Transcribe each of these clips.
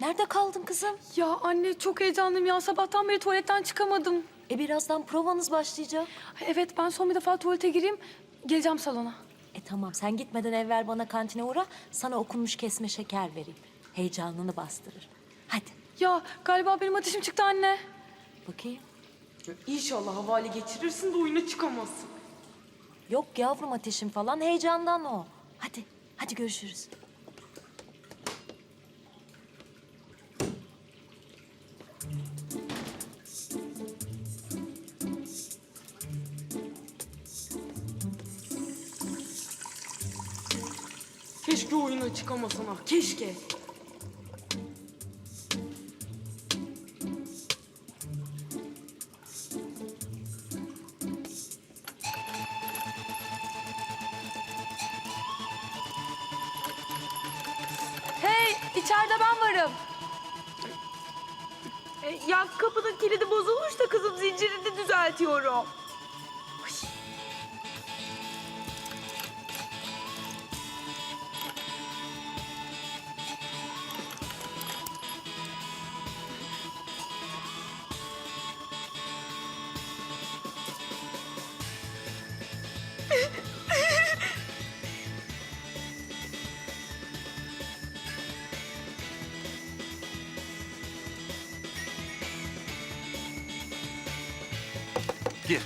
Nerede kaldın kızım? Ya anne çok heyecanlıyım ya. Sabahtan beri tuvaletten çıkamadım. E birazdan provanız başlayacak. Evet ben son bir defa tuvalete gireyim. Geleceğim salona. E tamam sen gitmeden evvel bana kantine uğra. Sana okunmuş kesme şeker vereyim. Heyecanını bastırır. Hadi Ya galiba benim ateşim çıktı anne. bakayım. İnşallah havale geçirirsin de oyuna çıkamazsın. Yok yavrum ateşim falan heyecandan o. Hadi hadi görüşürüz. Keşke oyuna çıkamasan ha. Keşke. Hey, içeride ben varım. E, Ya kapının kilidi bozulmuş da kızım zincirini düzeltiyorum. Gir.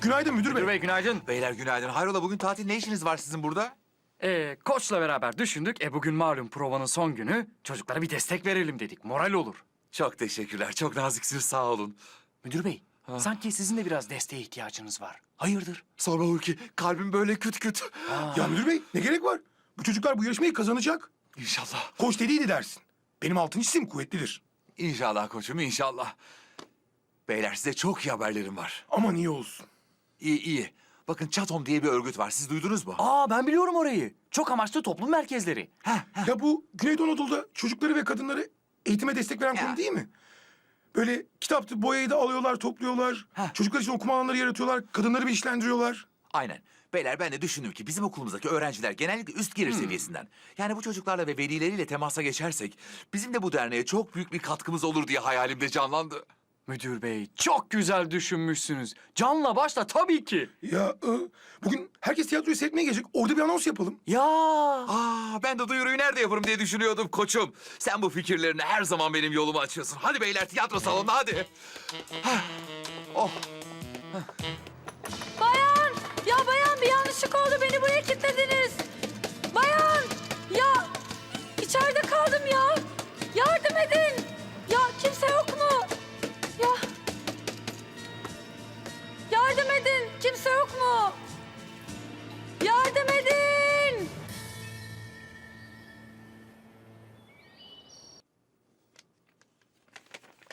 Günaydın müdür bey. Müdür bey günaydın. Beyler günaydın. Hayrola bugün tatil ne işiniz var sizin burada? Ee, koçla beraber düşündük. E bugün malum provanın son günü. Çocuklara bir destek verelim dedik. Moral olur. Çok teşekkürler. Çok naziksiniz sağ olun. Müdür bey, sanki sizin de biraz desteğe ihtiyacınız var. Hayırdır? Sorma Hulki. Kalbim böyle küt küt. Ya müdür bey ne gerek var? Bu çocuklar bu yarışmayı kazanacak. İnşallah. Koç dediydi dersin. Benim altıncı isim kuvvetlidir. İnşallah koçum inşallah. Beyler size çok iyi haberlerim var. Aman iyi olsun. İyi iyi. Bakın Çatom diye bir örgüt var. Siz duydunuz mu? Aa ben biliyorum orayı. Çok amaçlı toplum merkezleri. Ya bu Güneydoğu Anadolu'da çocukları ve kadınları eğitime destek veren konu değil mi? Böyle kitaptı, boyayı da alıyorlar, topluyorlar. Heh. Çocuklar için okuma alanları yaratıyorlar. Kadınları bilinçlendiriyorlar. Aynen. Beyler ben de düşündüm ki bizim okulumuzdaki öğrenciler genellikle üst gelir seviyesinden. Yani bu çocuklarla ve velileriyle temasa geçersek bizim de bu derneğe çok büyük bir katkımız olur diye hayalimde canlandı. Müdür bey, çok güzel düşünmüşsünüz. Canla başla tabii ki. Ya e, bugün herkes tiyatroyu seyretmeye gelecek. Orada bir anons yapalım. Ya. Aa, ben de duyuruyu nerede yaparım diye düşünüyordum koçum. Sen bu fikirlerini her zaman benim yolumu açıyorsun. Hadi beyler tiyatro salonuna hadi. Hah. Oh.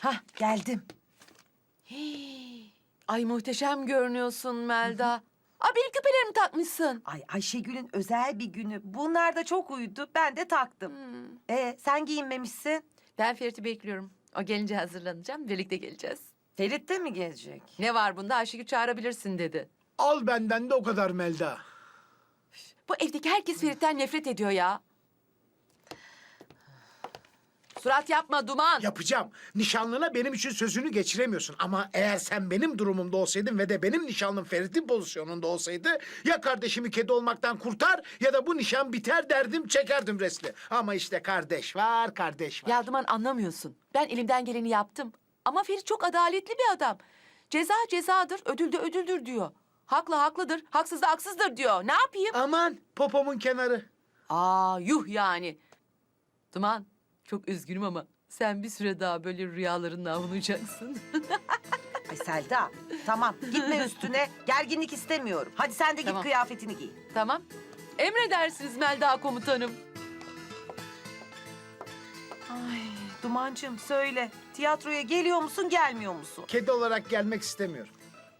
Hah geldim. Ay muhteşem görünüyorsun Melda. Aa benim küpelerimi takmışsın. Ay Ayşegül'ün özel bir günü. Bunlar da çok uydu. Ben de taktım. Ee, sen giyinmemişsin. Ben Ferit'i bekliyorum. O gelince hazırlanacağım. Birlikte geleceğiz. Ferit de mi gelecek? Ne var bunda? Ayşegül çağırabilirsin dedi. Al benden de o kadar Melda. Bu evdeki herkes Ferit'ten nefret ediyor ya. Surat yapma Duman. Yapacağım. Nişanlına benim için sözünü geçiremiyorsun. Ama eğer sen benim durumumda olsaydın ve de benim nişanlım Ferit'in pozisyonunda olsaydı... ...ya kardeşimi kedi olmaktan kurtar ya da bu nişan biter derdim çekerdim resmi. Ama işte kardeş var, kardeş var. Ya Duman anlamıyorsun. Ben elimden geleni yaptım. Ama Ferit çok adaletli bir adam. Ceza cezadır, ödül de ödüldür diyor. Haklı haklıdır, haksız da haksızdır diyor. Ne yapayım? Aman popomun kenarı. Aa yuh yani. Duman çok üzgünüm ama sen bir süre daha böyle rüyalarınla avunacaksın. Ay Selda tamam gitme üstüne. Gerginlik istemiyorum. Hadi sen de git Tamam. kıyafetini giy. tamam. Emredersiniz Melda komutanım. Ay Dumancığım söyle. Tiyatroya geliyor musun gelmiyor musun? Kedi olarak gelmek istemiyorum.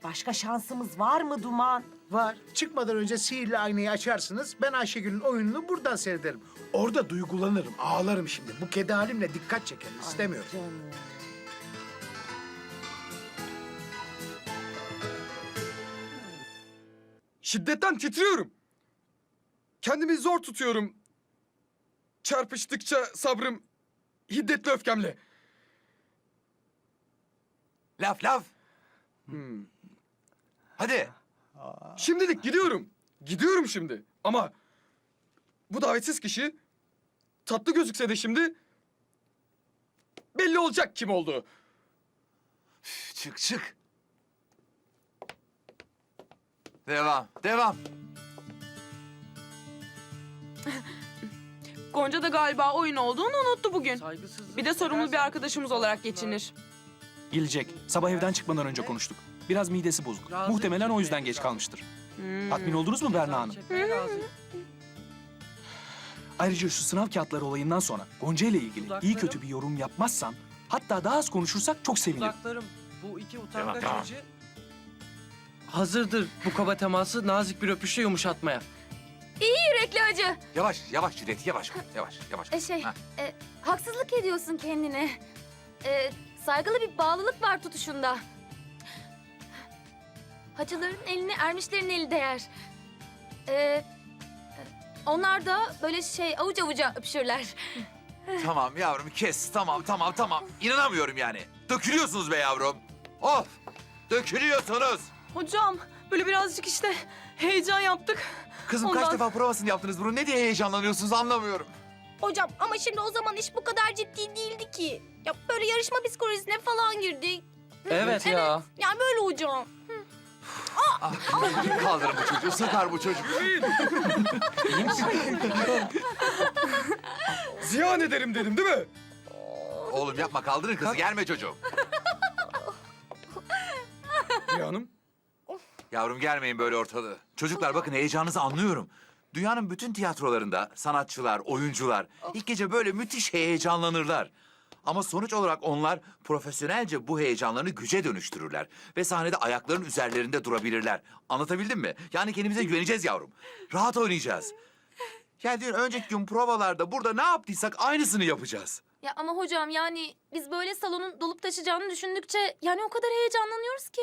Başka şansımız var mı Duman? Var. Çıkmadan önce sihirli aynayı açarsınız. Ben Ayşegül'ün oyununu buradan seyrederim. Orada duygulanırım, ağlarım şimdi. Bu kedi halimle dikkat çekerim. istemiyorum. Canım. Şiddetten titriyorum. Kendimi zor tutuyorum. Çarpıştıkça sabrım Hiddetli öfkemle. Laf laf. Hmm. Hadi. Şimdilik gidiyorum. Gidiyorum şimdi. Ama bu davetsiz kişi tatlı gözükse de şimdi belli olacak kim olduğu. Çık çık. Devam, devam. Gonca da galiba oyun olduğunu unuttu bugün. Bir de sorumlu bir arkadaşımız olarak geçinir. Gelecek. Sabah evden çıkmadan önce konuştuk. Biraz midesi bozuk. Muhtemelen o yüzden geç kalmıştır. Tatmin oldunuz mu Berna Hanım? Ayrıca şu sınav kağıtları olayından sonra Gonca ile ilgili iyi kötü bir yorum yapmazsan, hatta daha az konuşursak çok sevinirim. Dudaklarım bu iki Devam, utangaç devam. yüce hazırdır bu kaba teması nazik bir öpüşle yumuşatmaya. Yürekli acı. Yavaş, yavaş Cüneyt, yavaş. Yavaş, yavaş. E şey, Ha. e, haksızlık ediyorsun kendine. E, saygılı bir bağlılık var tutuşunda. Hacıların eline ermişlerin eli değer. E, e, onlar da böyle şey avuç avuca öpüşürler. Tamam yavrum kes, tamam, tamam, tamam. İnanamıyorum yani. Dökülüyorsunuz be yavrum. Of, dökülüyorsunuz. Hocam böyle birazcık işte heyecan yaptık. Kızım kaç Ondan- defa provasını yaptınız bunu? Ne diye heyecanlanıyorsunuz anlamıyorum. Hocam ama şimdi o zaman iş bu kadar ciddi değildi ki. Ya böyle yarışma psikolojisine falan girdik. Evet, ya. Yani böyle hocam. Ah, kaldırın bu çocuğu, sıkar bu çocuk. Ziyan ederim dedim değil mi? Oğlum yapma, kaldırın kızı, gelme çocuğum. Rüya Hanım. Yavrum gelmeyin böyle ortalığı. Çocuklar bakın heyecanınızı anlıyorum. Dünyanın bütün tiyatrolarında sanatçılar, oyuncular ilk gece böyle müthiş heyecanlanırlar. Ama sonuç olarak onlar profesyonelce bu heyecanlarını güce dönüştürürler. Ve sahnede ayaklarının üzerlerinde durabilirler. Anlatabildim mi? Yani kendimize güveneceğiz yavrum. Rahat oynayacağız. Yani diyor önceki gün provalarda burada ne yaptıysak aynısını yapacağız. Ya ama hocam yani biz böyle salonun dolup taşacağını düşündükçe yani o kadar heyecanlanıyoruz ki.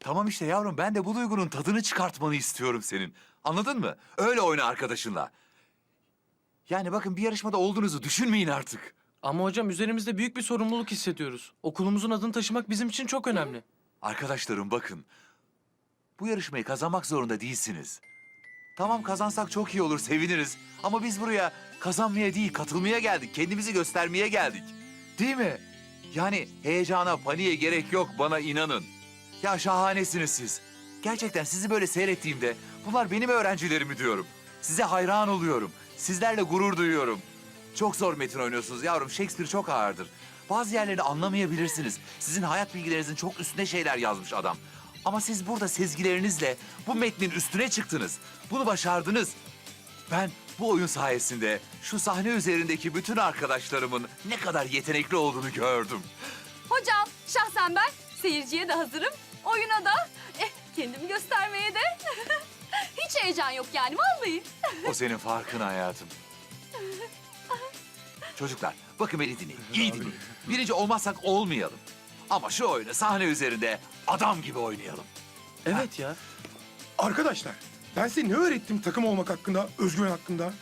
Tamam işte yavrum ben de bu duygunun tadını çıkartmanı istiyorum senin. Anladın mı? Öyle oyna arkadaşınla. Yani bakın bir yarışmada olduğunuzu düşünmeyin artık. Ama hocam üzerimizde büyük bir sorumluluk hissediyoruz. Okulumuzun adını taşımak bizim için çok önemli. Arkadaşlarım bakın. Bu yarışmayı kazanmak zorunda değilsiniz. Tamam kazansak çok iyi olur, seviniriz. Ama biz buraya kazanmaya değil, katılmaya geldik. Kendimizi göstermeye geldik. Değil mi? Yani heyecana, paniğe gerek yok bana inanın. Ya şahanesiniz siz. Gerçekten sizi böyle seyrettiğimde bunlar benim öğrencilerimi diyorum. Size hayran oluyorum. Sizlerle gurur duyuyorum. Çok zor metin oynuyorsunuz yavrum. Shakespeare çok ağırdır. Bazı yerlerini anlamayabilirsiniz. Sizin hayat bilgilerinizin çok üstüne şeyler yazmış adam. Ama siz burada sezgilerinizle bu metnin üstüne çıktınız. Bunu başardınız. Ben bu oyun sayesinde şu sahne üzerindeki bütün arkadaşlarımın ne kadar yetenekli olduğunu gördüm. Hocam şahsen ben seyirciye de hazırım. Oyuna da eh, kendimi göstermeye de. Hiç heyecan yok yani vallahi. O senin farkın hayatım. Çocuklar bakın beni dinleyin. iyi dinleyin. Birinci olmazsak olmayalım. Ama şu oyunu sahne üzerinde adam gibi oynayalım. Evet ya. Arkadaşlar ben size ne öğrettim takım olmak hakkında, özgüven hakkında?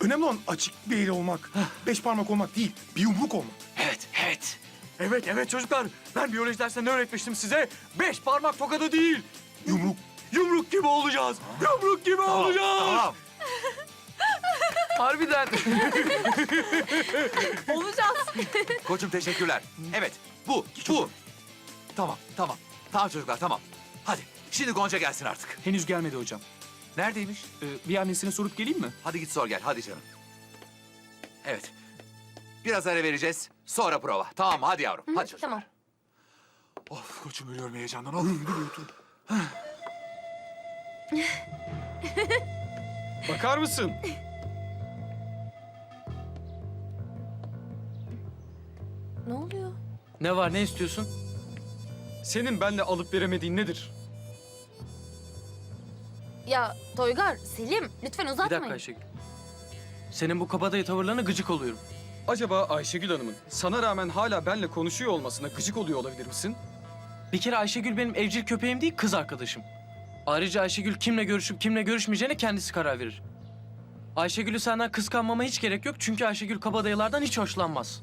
Önemli olan açık bir el olmak, beş parmak olmak değil, bir yumruk olmak. Evet, evet. Evet evet çocuklar. Ben biyoloji dersinde ne öğretmiştim size? Beş parmak tokadı değil. Yumruk. Yumruk gibi olacağız. Yumruk gibi Tamam, olacağız. tamam. Harbiden. Olacağız. Koçum teşekkürler. Evet, bu, bu. Tamam, tamam. Tamam çocuklar, tamam. Hadi, şimdi Gonca gelsin artık. Henüz gelmedi hocam. Neredeymiş? Ee, bir annesine sorup geleyim mi? Hadi git sor gel, hadi canım. Evet. Biraz ara vereceğiz, sonra prova. Tamam mı? Hadi yavrum, hadi çocuklar. tamam. Of, koçum ölüyorum heyecandan. Of. Bakar mısın? Ne oluyor? Ne var ne istiyorsun? Senin benle alıp veremediğin nedir? Ya Toygar, Selim lütfen Bir uzatmayın. dakika Ayşegül. Senin bu kabadayı tavırlarına gıcık oluyorum. Acaba Ayşegül Hanım'ın sana rağmen hala benle konuşuyor olmasına gıcık oluyor olabilir misin? Bir kere Ayşegül benim evcil köpeğim değil kız arkadaşım. Ayrıca Ayşegül kimle görüşüp kimle görüşmeyeceğine kendisi karar verir. Ayşegül'ü senden kıskanmama hiç gerek yok çünkü Ayşegül kabadayılardan hiç hoşlanmaz.